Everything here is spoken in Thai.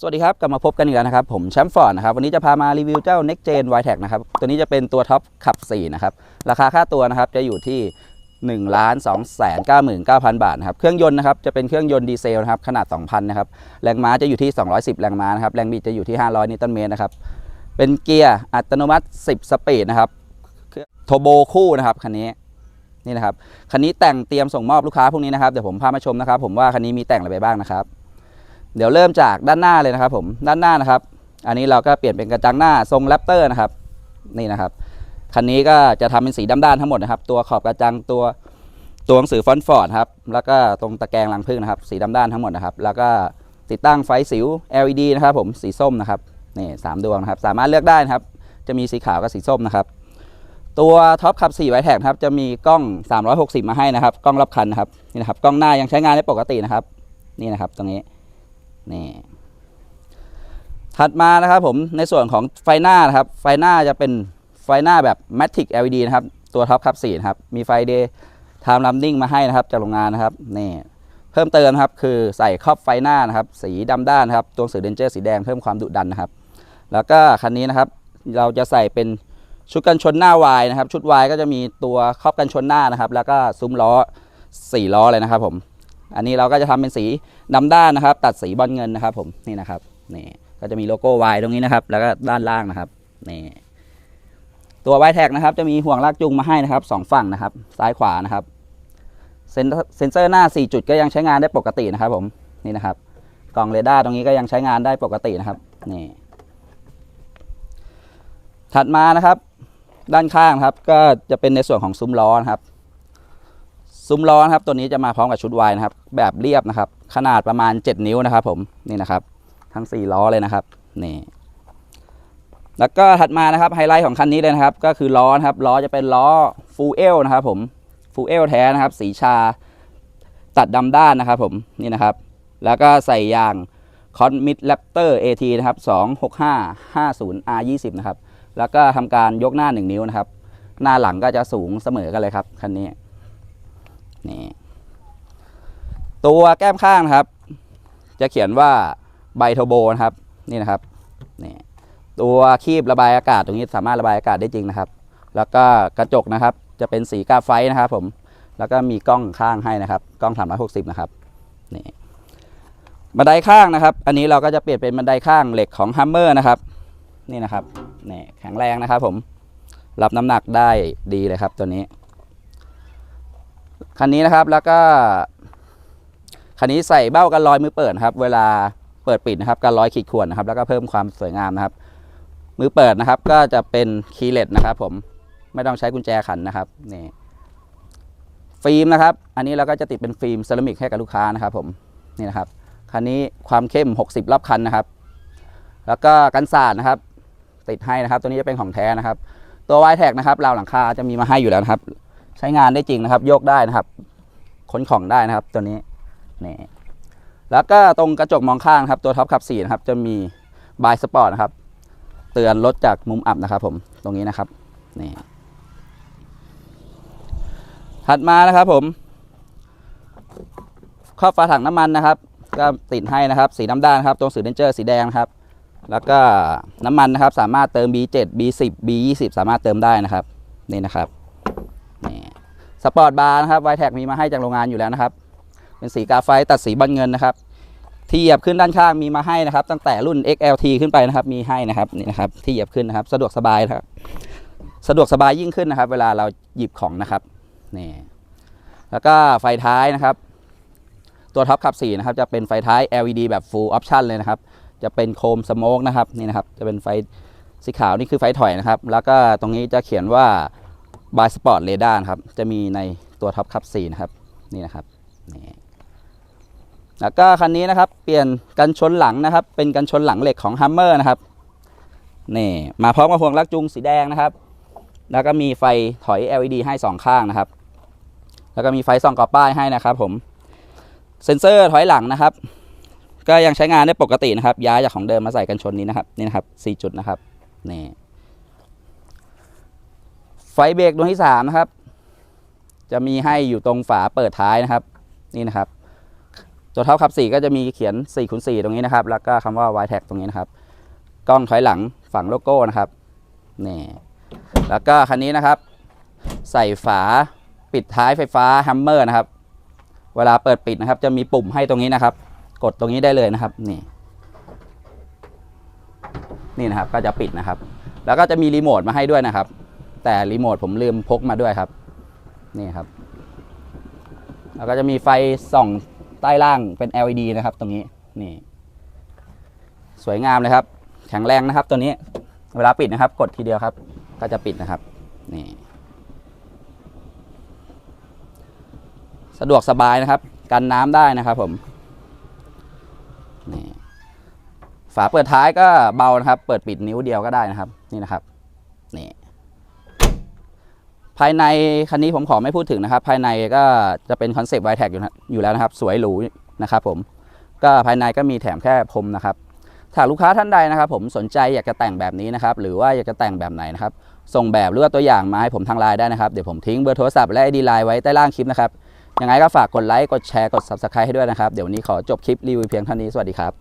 สวัสดีครับ กลับมาพบกันอีกแล้วนะครับ ผมแชมป์ฟอร์ดนะครับ วันนี้จะพามารีวิวเจ้า Next Gen y t e c นะครับ ตัวนี้จะเป็นตัวท็อปขับ 4 นะครับ ราคาค่าตัวนะครับ จะอยู่ที่ 1 2 9 9 9 0 0 บาทนะครับ เครื่องยนต์นะครับ จะเป็นเครื่องยนต์ดีเซลนะครับ ขนาด 2,000 นะครับ แรงม้าจะอยู่ที่ 210 แรงม้านะครับ แรงบิดจะอยู่ที่ 500 นิวตันเมตรนะครับ เป็นเกียร์อัตโนมัติ 10 สปีดนะครับโทโบคู่นะครับคันนี้นี่นะครับ คันนี้แต่งเตรียมส่งมอบลูกค้าพวกนี้นะครับ เดี๋ยวผมพามาชมนะครับ ผมว่าคันนี้มีแต่งอะไรไปบ้างนะครับ เดี๋ยวเริ่มจากด้านหน้าเลยนะครับ ผมด้านหน้านะครับ อันนี้เราก็เปลี่ยนเป็นกระจังหน้าทรงแรปเตอร์นะครับ นี่นะครับคันนี้ก็จะทำเป็นสีดำด้านทั้งหมดนะครับ ตัวขอบกระจังตัวตัวหนังสือฟอนต์ฟอร์ดครับแล้วก็ตรงตะแกรงรังผึ้งนะครับ สีดำด้านทั้งหมดนะครับ แล้วก็ติดตั้งไฟสิว LED นะครับ ผมสีส้มนะครับนี่สามดวงนะครับ สามารถเลือกได้นะครับ จะมีสีขาวกับสีส้มนะครับ ตัวท็อปขับ4ไวแท็กครับจะมีกล้อง 360 มาให้นะครับ กล้องรอบคันนะครับนี่นะครับกล้องหน้ายังใช้งานได้ปกตินะครับ นี่นะครับ ตรงนี้ นี่ถัดมานะครับผมในส่วนของไฟหน้านะครับ ไฟหน้าจะเป็นไฟหน้าแบบ Matic LED นะครับ ตัวท็อปคับ4นะครับ มีไฟ Day Time Running มาให้นะครับจากโรงงานนะครับนี่เพิ่มเติมครับคือใส่ครอบไฟหน้านะครับ สีดำด้านนะครับตัวสือเดนเจอร์สีแดงเพิ่มความดุดันนะครับ แล้วก็คันนี้นะครับ เราจะใส่เป็นชุดกันชนหน้าวายนะครับ ชุดวายก็จะมีตัวครอบกันชนหน้านะครับ แล้วก็ซุ้มล้อสี่ล้อเลยนะครับผม อันนี้เราก็จะทำเป็นสีดำด้านนะครับ ตัดสีบอลเงินนะครับ ผมนี่นะครับนี่ก็จะมีโลโก้ Y ตรงนี้นะครับ แล้วก็ด้านล่างนะครับนี่ตัว Y แท็กนะครับ จะมีห่วงลากจูงมาให้นะครับสองฝั่งนะครับ ซ้ายขวานะครับเซนเซนเซอร์หน้า 4 จุดก็ยังใช้งานได้ปกตินะครับ ผมนี่นะครับกล่องเรดาร์ตรงนี้ก็ยังใช้งานได้ปกตินะครับนี่ถัดมานะครับ ด้านข้างครับ ก็จะเป็นในส่วนของซุ้มล้อนะครับ ซุ้มล้อนะครับตัวนี้จะมาพร้อมกับชุดวายนะครับ แบบเรียบนะครับ ขนาดประมาณ 7 นิ้วนะครับ ผมนี่นะครับ ทั้ง 4 ล้อเลยนะครับนี่แล้วก็ถัดมานะครับไฮไลท์ของคันนี้เลยนะครับ ก็คือล้อนะครับล้อจะเป็นล้อฟูเอลนะครับ ผมฟูเอลแท้นะครับ สีชาตัดดำด้านนะครับ ผมนี่นะครับ แล้วก็ใส่ยางคอนมิดแรปเตอร์ AT นะครับ26550 R20 นะครับ แล้วก็ทำการยกหน้า 1 นิ้วนะครับ หน้าหลังก็จะสูงเสมอกันเลยครับ คันนี้ นี่ตัวแก้มข้างนะครับ จะเขียนว่าไบโทโบนะครับนี่นะครับนี่ตัวคีบระบายอากาศตรงนี้สามารถระบายอากาศได้จริงนะครับ แล้วก็กระจกนะครับ จะเป็นสีกาไฟนะครับผมแล้วก็มีกล้องข้างให้นะครับ กล้อง 360 นะครับนี่บันไดข้างนะครับ อันนี้เราก็จะเปลี่ยนเป็นบันไดข้างเหล็กของฮัมเมอร์นะครับ นี่นะครับนี่แข็งแรงนะครับผมรับน้ำหนักได้ดีเลยครับตัวนี้ คันนี้นะครับแล้วก็คันนี้ใส่เบ้ากันรอยมือเปิดครับ เวลาเปิดปิดนะครับกันรอยขีดข่วนนะครับ แล้วก็เพิ่มความสวยงามนะครับ มือเปิดนะครับ ก็จะเป็นคีย์เลสนะครับ ผมไม่ต้องใช้กุญแจขันนะครับนี่ฟิล์มนะครับ อันนี้เราก็จะติดเป็นฟิล์มเซรามิกให้กับลูกค้านะครับ ผมนี่นะครับคันนี้ความเข้ม 60 รอบคันนะครับ แล้วก็กันสาดนะครับ ติดให้นะครับ ตัวนี้จะเป็นของแท้นะครับ ตัววายแท็กนะครับราวหลังคาจะมีมาให้อยู่แล้วนะครับ ใช้งานได้จริงนะครับ โยกได้นะครับขนของได้นะครับ ตัวนี้นี่แล้วก็ตรงกระจกมองข้างครับ ตัวท็อปขับ4นะครับ จะมีบายสปอร์ตนะครับ เตือนรถจากมุมอับนะครับ ผมตรงนี้นะครับนี่ถัดมานะครับ ผมครอบฝาถังน้ำมันนะครับ ก็ติดให้นะครับ สีน้ำด้านครับตรงสีเดนเจอร์สีแดงครับ แล้วก็น้ำมันนะครับ สามารถเติม B7 B10 B20 สามารถเติมได้นะครับ นี่นะครับ สปอร์ตบาร์นะครับไวแท็กมีมาให้จากโรงงานอยู่แล้วนะครับ เป็นสีกาไฟตัดสีบอลเงินนะครับ ที่เหยียบขึ้นด้านข้างมีมาให้นะครับ ตั้งแต่รุ่น XLT ขึ้นไปนะครับ มีให้นะครับนี่นะครับ ที่เหยียบขึ้นนะครับ สะดวกสบายนะครับ สะดวกสบายยิ่งขึ้นนะครับ เวลาเราหยิบของนะครับนี่แล้วก็ไฟท้ายนะครับ ตัวท็อปขับ4นะครับ จะเป็นไฟท้าย LED แบบ full option เลยนะครับ จะเป็นโคมสโมกนะครับนี่นะครับ จะเป็นไฟสีขาวนี่คือไฟถอยนะครับ แล้วก็ตรงนี้จะเขียนว่า บายสปอร์ตเรดาร์ครับ จะมีในตัวท็อปคับ4นะครับ นี่นะครับนี่แล้วก็คันนี้นะครับ เปลี่ยนกันชนหลังนะครับ เป็นกันชนหลังเหล็กของฮัมเมอร์นะครับนี่มาพร้อมกับห่วงลากจูงสีแดงนะครับ แล้วก็มีไฟถอย LED ให้ 2 ข้างนะครับ แล้วก็มีไฟส่องกรอบป้ายให้นะครับ ผม เซ็นเซอร์ถอยหลังนะครับ ก็ยังใช้งานได้ปกตินะครับ ย้ายจากของเดิมมาใส่กันชนนี้นะครับ นี่นะครับ 4 จุดนะครับนี่ ไฟเบรกดวงที่สามนะครับ จะมีให้อยู่ตรงฝาเปิดท้ายนะครับ นี่นะครับ ตัวเท็อปขับ4ก็จะมีเขียน4คูณ4ตรงนี้นะครับ แล้วก็คำว่า y t a g ตรงนี้นะครับ กล้องถอยหลังฝั่งโลโก้นะครับนี่แล้วก็คันนี้นะครับ ใส่ฝาปิดท้ายไฟฟ้าแฮมเมอร์นะครับ เวลาเปิดปิดนะครับ จะมีปุ่มให้ตรงนี้นะครับ กดตรงนี้ได้เลยนะครับ นี่ นี่นะครับก็จะปิดนะครับ แล้วก็จะมีรีโมทมาให้ด้วยนะครับ แต่รีโมทผมลืมพกมาด้วยครับ นี่ครับ แล้วก็จะมีไฟส่องใต้ล่างเป็น LED นะครับ ตรงนี้นี่ สวยงามเลยครับ แข็งแรงนะครับ ตัวนี้เวลาปิดนะครับ กดทีเดียวครับ ก็จะปิดนะครับ นี่ สะดวกสบายนะครับ กันน้ำได้นะครับ ผมนี่ฝาเปิดท้ายก็เบานะครับ เปิดปิดนิ้วเดียวก็ได้นะครับ นี่นะครับ นี่ ภายในคันนี้ผมขอไม่พูดถึงนะครับ ภายในก็จะเป็นคอนเซปต์ไวแท็กอยู่นะอยู่แล้วนะครับ สวยหรูนะครับผมก็ภายในก็มีแถมแค่พรมนะครับถ้าลูกค้าท่านใดนะครับ ผมสนใจอยากจะแต่งแบบนี้นะครับ หรือว่าอยากจะแต่งแบบไหนนะครับส่งแบบหรือว่าตัวอย่างมาให้ผมทางไลน์ได้นะครับ เดี๋ยวผมทิ้งเบอร์โทรศัพท์และไอดีไลน์ไว้ใต้ล่างคลิปนะครับยังไงก็ฝากกดไลค์กดแชร์กด subscribe ให้ด้วยนะครับ เดี๋ยววันนี้ขอจบคลิปรีวิวเพียงเท่านี้สวัสดีครับ